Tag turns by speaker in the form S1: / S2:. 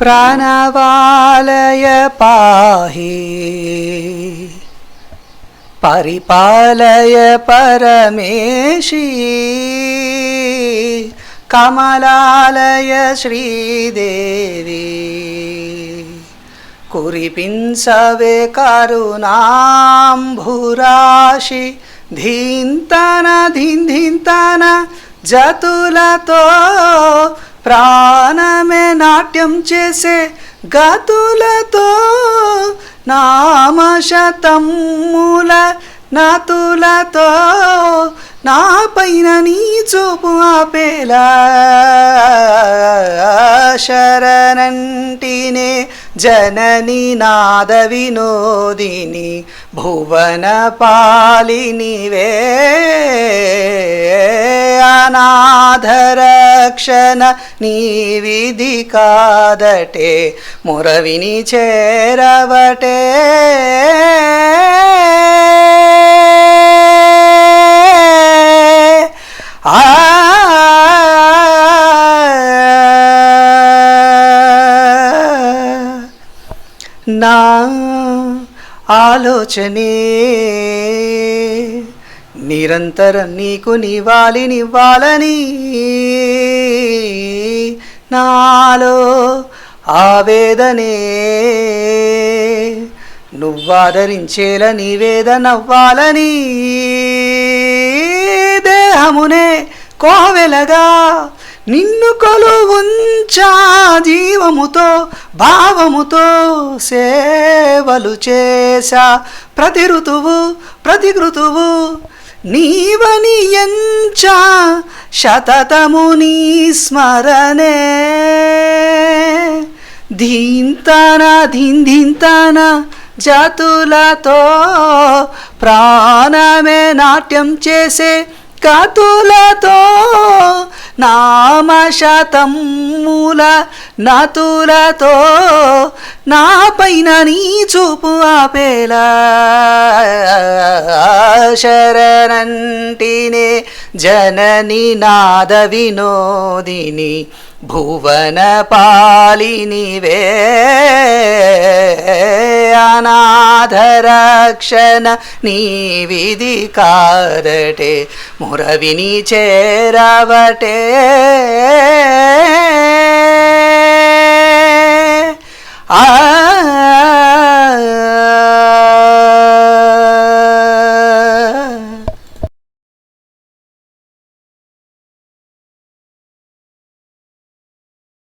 S1: ప్రాణవాలయ పాహి. పరిపాలయ పరమేశీ. కమలాలయ శ్రీదేవి. కురిపించవే కరుణాంభురాశి. ధీంతన ధింధింతన జతులతో ప్రాణమే నాట్యం చేసే గతులతో నామశతమ్ముల నాతులతో నా పైన నీ చూపు ఆపేలా శరణంటినే జనని నాద వినోదిని భువన పాలినివే అనాథరక్షణ నీ విధి కాదటే మురవిని చేరవటే. ఆ నా ఆలోచనే నిరంతరం నీకు నివ్వాలినివ్వాలని నాలో ఆవేదనే. నువ్వాదరించేలా నీవేదనవ్వాలని దేహమునే కోవెలగా నిన్ను కొలువుంచా జీవముతో భావముతో సేవలు చేశా. ప్రతి ఋతువు ప్రతి ఋతువు నీవని ఎంచా శతతము నీ స్మరణే. ధీంతన ధింధింతన జతులతో ప్రాణమే నాట్యం చేసే కతులతో నామశతమ్ముల నతులతో నా పైన నీ చూపు ఆపేలా. శరణంటినే జనని నాద వినోదిని భువన పాలినివే అనాథరక్షణ నీ విధి కారటే మురవిని చేరవటే. ఆ